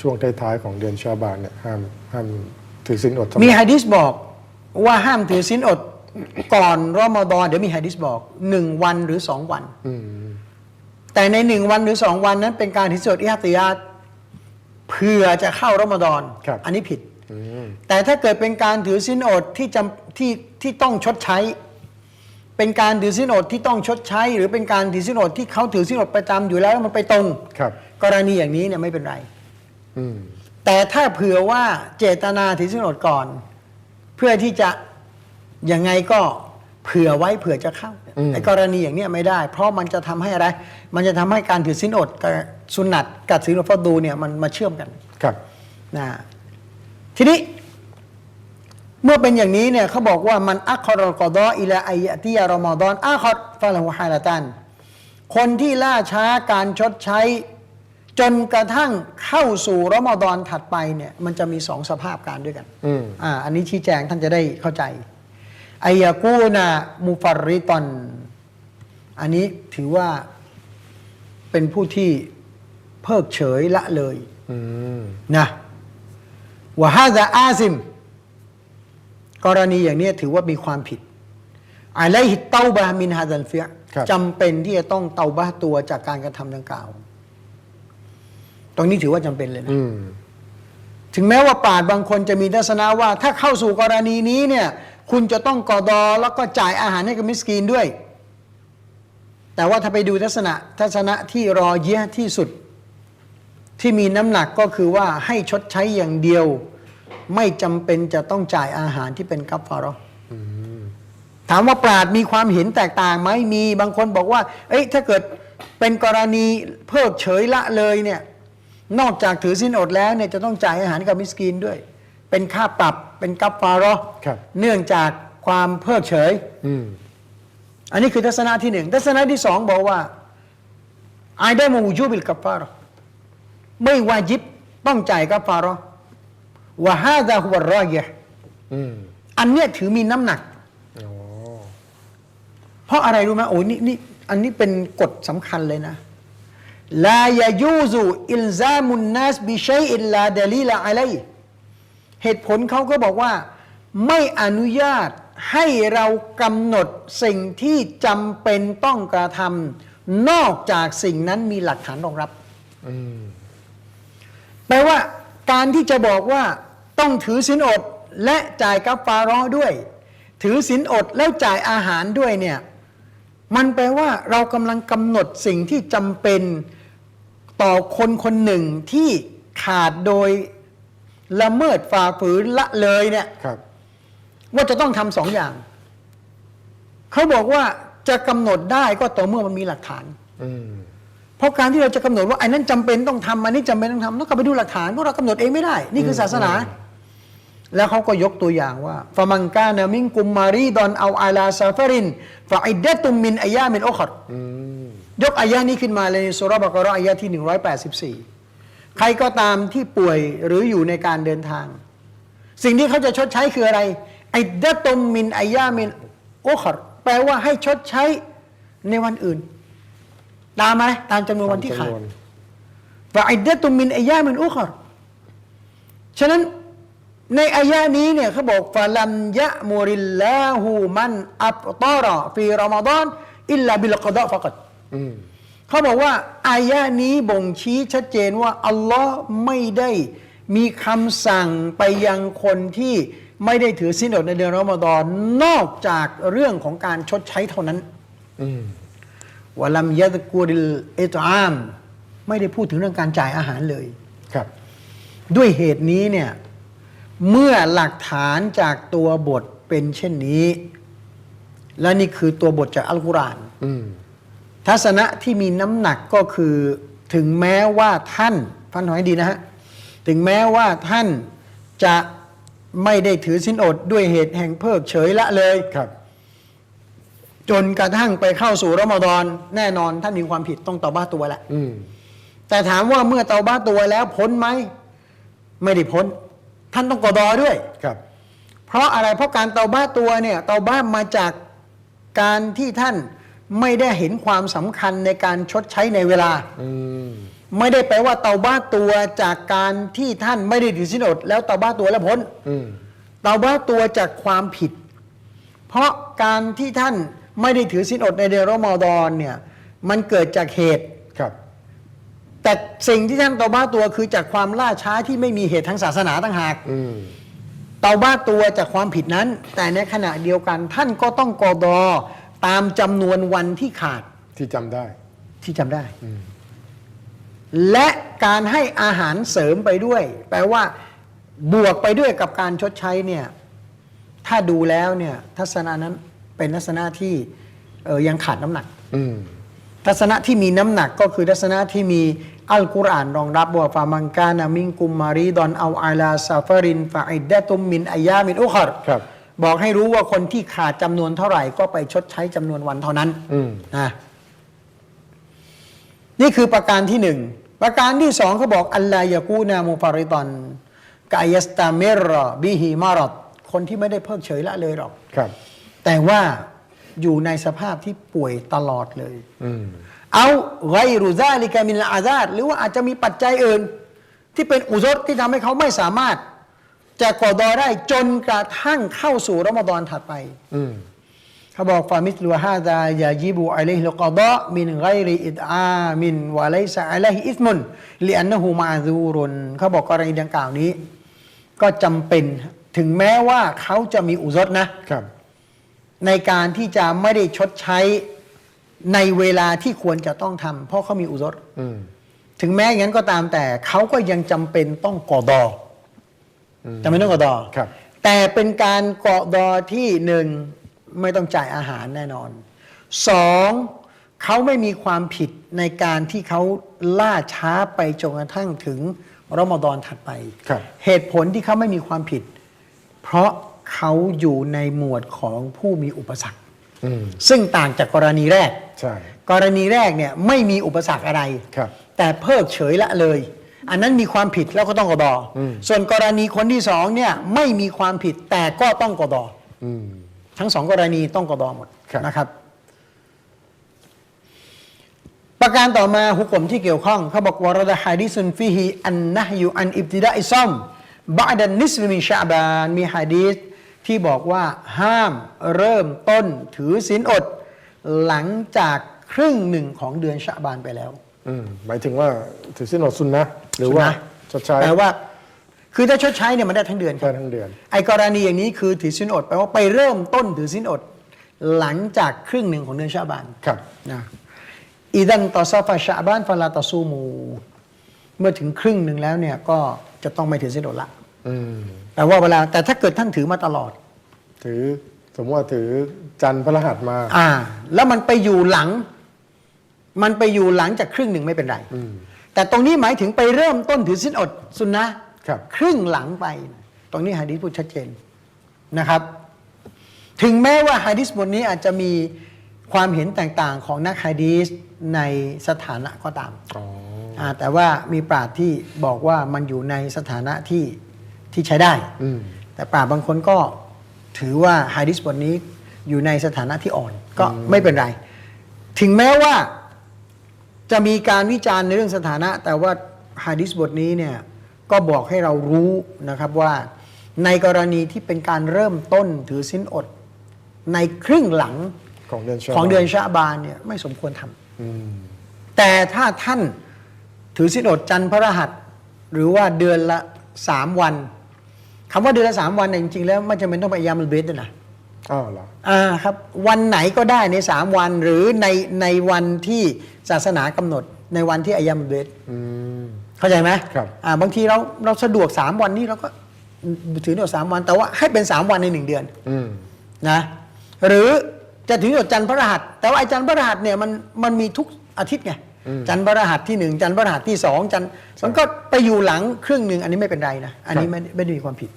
ช่วงท้ายๆของเดือนชาบานเนี่ยห้ามห้ามถือศีลอดสำหรับมีฮะดิษบอกว่าห้ามถือศีลอดก่อนรอมฎอนเดี๋ยวมีฮะดิษบอกหนึ่งวันหรือสองวันอืมแต่ในหนึ่งวันหรือสองวันนั้น เป็นการถือศีลอดอิฮติยาตเพื่อจะเข้ารอมฎอนครับอันนี้ผิดอืมแต่ถ้าเกิดเป็นการถือศีลอดที่จำที่ที่ต้องชดใช้ เป็นการถือศีลอดที่ต้องชดใช้ หรือเป็นการถือศีลอดที่เขาถือศีลอดประจำอยู่แล้วแล้วมันไปตรงครับ กรณีอย่างนี้เนี่ยไม่เป็นไรอืม แต่ถ้าเผื่อว่าเจตนาถือศีลอดก่อน เพื่อที่จะยังไงก็เผื่อไว้เผื่อจะเข้าไอ้กรณีอย่างเนี้ยไม่ได้ เพราะมันจะทำให้อะไร มันจะทำให้การถือศีลอดกับสุนัตกับศีลอดฟอดูเนี่ยมันมาเชื่อมกันครับนะทีนี้ เมื่อเป็นอย่างนี้เนี่ยเขาบอกว่ามันอัคคอรกอดออิลาอัยติยารอมฎอนอัคคอรฟาลาหูฮาลาตันคนที่ล่าช้าการชดใช้ จนกระทั่งเข้าสู่รอมฎอนถัดไปเนี่ยมันจะมีสองสภาพการด้วยกันอืม อ่าอันนี้ชี้แจงท่านจะได้เข้าใจอายากูนามุฟรริตอนอันนี้ถือว่าเป็นผู้ที่เพิกเฉยละเลยอืม นะวะฮาซาอาซิม กรณีอย่างนี้ถือว่ามีความผิดอะไลฮิตเตาบะมินฮาซันเฟียครับ จำเป็นที่จะต้องเตาบะตัวจากการกระทำดังกล่าว ตรงนี้ถือว่าจำเป็นเลยนะอืมถึงแม้ว่าปราดบางคนจะมีทัศนะว่า ถ้าเข้าสู่กรณีนี้เนี่ย คุณจะต้องกอดอแล้วก็จ่ายอาหารให้กับมิสกีนด้วย แต่ว่าถ้าไปดูทัศนะทัศนะที่รอเยะที่สุด ที่มีน้ำหนักก็คือว่าให้ชดใช้อย่างเดียว ไม่จำเป็นจะต้องจ่ายอาหารที่เป็นกัฟฟารอห์ถามว่าปราดมีความเห็นแตกต่างไหมมีบางคนบอกว่า เอ้ยถ้าเกิดเป็นกรณีเพิกเฉยละเลยเนี่ย นอกจากถือสินอดแล้วเนี่ยจะต้องจ่ายอาหารกับมิสกีนด้วย เป็นค่าปรับเป็นกัฟฟารอห์ครับ เนื่องจากความเพิกเฉย อืม อันนี้คือทัศนะที่หนึ่งทัศนะที่สองบอกว่าไอได้มาวูจูบิลกัฟฟารอห์ไม่วาจิบต้องจ่ายกัฟฟารอห์วะฮาดะฮุวะรอยะห์อืมอันเนี้ยถือมีน้ำหนัก อ๋อเพราะอะไรรู้ไหมโอ้ยนี่นี่อันนี้เป็นกฎสำคัญเลยนะ ลายายูซุอิลซามุนนัสบิชัยอิลลาดลีละอะลัยเหตุผลเขาก็บอกว่า ไม่อนุญาตให้เรากำหนดสิ่งที่จำเป็นต้องกระทำนอกจากสิ่งนั้นมีหลักฐานรองรับอืมแปลว่า การที่จะบอกว่าต้องถือศีลอดและจ่ายกัฟฟาเราะห์ด้วย ถือศีลอดแล้วจ่ายอาหารด้วยเนี่ย มันแปลว่าเรากำลังกำหนดสิ่งที่จำเป็น ต่อคนคนหนึ่งที่ขาดโดยละเมิดฝ่าฝืนละเลยเนี่ยครับ ว่าจะต้องทำสองอย่าง เขาบอกว่าจะกำหนดได้ก็ต่อเมื่อมันมีหลักฐาน อืมเพราะการที่เราจะกำหนดว่าไอ้นั้นจำเป็นต้องทำอันนี้จำเป็นต้องทำต้องกลับไปดูหลักฐานเพราะเรากำหนดเองไม่ได้ นี่คือศาสนา แล้วเขาก็ยกตัวอย่างว่าฟามังกานามิงกุมมารีดอนเอาอาลาซาฟารินฟาอิดเดตุมมินอายามินโอคอด อืม ยกอายะนี้ขึ้นมาเลยในสุราบะกะเราะห์อายะที่ 184 ใครก็ตามที่ป่วยหรืออยู่ในการเดินทาง สิ่งที่เขาจะชดใช้คืออะไรไอเดตุมมินอายามินโอคอดแปลว่าให้ชดใช้ในวันอื่น ตามไหมตามจำนวนวันที่ขาดจำวฟาอิดเดตุมมินอายามินอุครฉะนั้นในอายะนี้เนี่ยเขาบอกฟาลัมยะมุริลลาหูมันอับตอรอฟีรอมฎอนอิลลาบิลกอดอฟักัดอืม เขาบอกว่าอายะนี้บ่งชี้ชัดเจนว่าอัลลอฮ์ไม่ได้มีคำสั่งไปยังคนที่ไม่ได้ถือสินอดในเดือนรอมฎอนนอกจากเรื่องของการชดใช้เท่านั้นอืมวะลัมยะตะกูริลเอตอาม ไม่ได้พูดถึงเรื่องการจ่ายอาหารเลยครับ ด้วยเหตุนี้เนี่ย เมื่อหลักฐานจากตัวบทเป็นเช่นนี้ และนี่คือตัวบทจากอัลกุรอานอืม ทัศนะที่มีน้ำหนักก็คือถึงแม้ว่าท่านฟันหอยดีนะฮะถึงแม้ว่าท่านจะไม่ได้ถือสินอดด้วยเหตุแห่งเพิกเฉยละเลยครับ จนกระทั่งไปเข้าสู่รอมฎอนแน่นอนท่านมีความผิดต้องตอบ้าตัวแหละอืมแต่ถามว่าเมื่อเตาบ้าตัวแล้วพ้นไหมไม่ได้พ้น ท่านต้องกอดอด้วย ครับ เพราะอะไรเพราะการเตาบ้าตัวเนี่ยเตาบ้ามาจากการที่ท่าน ไม่ได้เห็นความสำคัญในการชดใช้ในเวลาอืมไม่ได้แปลว่าเตาบ้าตัวจากการที่ท่านไม่ได้ถือสินอด แล้วเตาบ้าตัวแล้วพ้นอืมเตาบ้าตัวจากความผิด เพราะการที่ท่านไม่ได้ถือสินอดในเดือนรอมฎอนเนี่ย มันเกิดจากเหตุครับ แต่สิ่งที่ท่านเตาบ้าตัวคือจากความล่าช้าที่ไม่มีเหตุทางศาสนาต่างหากอืมเตาบ้าตัวจากความผิดนั้น แต่ในขณะเดียวกันท่านก็ต้องกอดอ ตามจำนวนวันที่ขาดที่จำได้ ที่จำได้และการให้อาหารเสริมไปด้วย แปลว่า บวกไปด้วยกับการชดใช้เนี่ย ถ้าดูแล้วเนี่ย ทัศนะนั้นเป็นทัศนะที่เออยังขาดน้ำหนัก อืม ทัศนะที่มีน้ำหนักก็คือทัศนะที่มีอัลกุรอานรองรับว่าฟามังกานามิงกุมมารีดอนเอาอาลาซาฟารินฟาอิดดะตุมมินอายามินอุครครับ บอกให้รู้ว่าคนที่ขาดจำนวนเท่าไหร่ก็ไปชดใช้จำนวนวันเท่านั้นอืม นะนี่คือประการที่หนึ่ง ประการที่สองเขาบอกอัลลายากูนามุฟาริตอนกายสตาเมรอบิฮิมารอดคนที่ไม่ได้เพิกเฉยละเลยหรอก ครับ แต่ว่าอยู่ในสภาพที่ป่วยตลอดเลย อืม เอาไกรุซาลิกามินอาซาดหรือว่าอาจจะมีปัจจัยอื่น ที่เป็นอุซรที่ทำให้เขาไม่สามารถ จะกอดอได้จนกระทั่งเข้าสู่รอมฎอนถัดไปอืมเขาบอกฟามิสลูฮาดายายิบูอะลัยฮิลกอดะมินไกริอิดอามินวะไลซะอะลัยฮิอิสมุนลิอันนะฮูมาซูรุนเขาบอกกรณีดังกล่าวนี้ ก็จำเป็นถึงแม้ว่าเขาจะมีอุซรนะครับ ในการที่จะไม่ได้ชดใช้ในเวลาที่ควรจะต้องทำเพราะเขามีอุซรอืมถึงแม้อย่างนั้นก็ตามแต่เขาก็ยังจำเป็นต้องกอดอ อจำเป็นต้องกอดอครับ แต่เป็นการกอดอที่หนึ่งไม่ต้องจ่ายอาหารแน่นอนสองเขาไม่มีความผิดในการที่เขาล่าช้าไปจนกระทั่งถึงรอมฎอนถัดไป ครับ เหตุผลที่เขาไม่มีความผิด เพราะเขาอยู่ในหมวดของผู้มีอุปสรรค อืมซึ่งต่างจากกรณีแรก ใช่ กรณีแรกเนี่ยไม่มีอุปสรรคอะไร ครับ แต่เพิกเฉยละเลย อันนั้นมีความผิดแล้วก็ต้องกอดออมส่วนกรณีคนที่สองเนี่ยไม่มีความผิดแต่ก็ต้องกอดออืมทั้งสองกรณีต้องกอดอหมดครับนะครับ ประการต่อมาหุกกลมที่เกี่ยวข้องเขาบอกวารดะฮะดิซุนฟิฮิอันนะฮยุอันอิบติดาอิซอมบาดันนิสมินชาบานมีฮะดีษที่บอกว่าห้ามเริ่มต้นถือศีลอด หลังจากครึ่งหนึ่งของเดือนชาบานไปแล้วอืมหมายถึงว่าถือสินอดซุนนะ ห์หรือว่าสุนนะชดใช้แปลว่า คือถ้าชดใช้เนี่ยมันได้ทั้งเดือนคได้รับทั้งเดือน ไอ้กรณีอย่างนี้คือถือสินอดแปลว่าไปเริ่มต้นถือสินอด หลังจากครึ่งหนึ่งของเดือนชาบานครับนะอีดันต่อซาฟาชาบานฟาลาตอซูมู เมื่อถึงครึ่งหนึ่งแล้วเนี่ยก็จะต้องไม่ถือสินอดละอืมแปลว่าเวลาแต่ถ้าเกิดท่านถือมาตลอด ถือสมมติว่าถือจันทร์พฤหัสมา อ่า แล้วมันไปอยู่หลัง มันไปอยู่หลังจากครึ่งหนึ่งไม่เป็นไรอืม แต่ตรงนี้หมายถึงไปเริ่มต้นถือสินอดสุนนะครับ ครึ่งหลังไปตรงนี้ฮะดีษพูดชัดเจนนะครับ ถึงแม้ว่าฮะดีษบทนี้อาจจะมีความเห็นต่างๆของนักฮะดีษในสถานะก็ตามอ๋ออ่าแต่ว่ามีปราชญ์ที่บอกว่ามันอยู่ในสถานะที่ที่ใช้ได้ อืม แต่ปราชญ์บางคนก็ถือว่าฮะดิษบทนี้อยู่ในสถานะที่อ่อนก็ไม่เป็นไร ถึงแม้ว่า จะมีการวิจารณ์ในเรื่องสถานะ แต่ว่าฮะดิษบทนี้เนี่ยก็บอกให้เรารู้นะครับว่า ในกรณีที่เป็นการเริ่มต้นถือสินอด ในครึ่งหลังของเดือนชาของบานเดือนชาบานเนี่ยไม่สมควรทำอืมแต่ถ้าท่านถือสินอดจันทร์พระรหัส หรือว่าเดือนละสามวันคำว่าเดือนละสามวันเนี่ยจริงๆแล้วไม่จำเป็นต้องไปยามุลเบสด้วยนะ อ้าวเหรออ่าครับวันไหนก็ได้ในสามวันหรือในในวันที่ศาสนากำหนดในวันที่อายามุลเบสอืม เข้าใจไหมครับอ่าบางทีเราเราสะดวกสามวันนี้เราก็ถือหนอดสามวัน แต่ว่าให้เป็นสามวันในหนึ่งเดือนอืม นะหรือจะถึงหนดจันทร์พระรหัส แต่ว่าไอ้จันทร์พระรหัสเนี่ยมันมันมีทุกอาทิตย์ไงจันทร์พระรหัสที่หนึ่งจันทร์พระรหัสที่สองจันทร์มันก็ไปอยู่หลังครึ่งหนึ่งอันนี้ไม่เป็นไรนะอันนี้ไม่ไม่ได้มีความผิด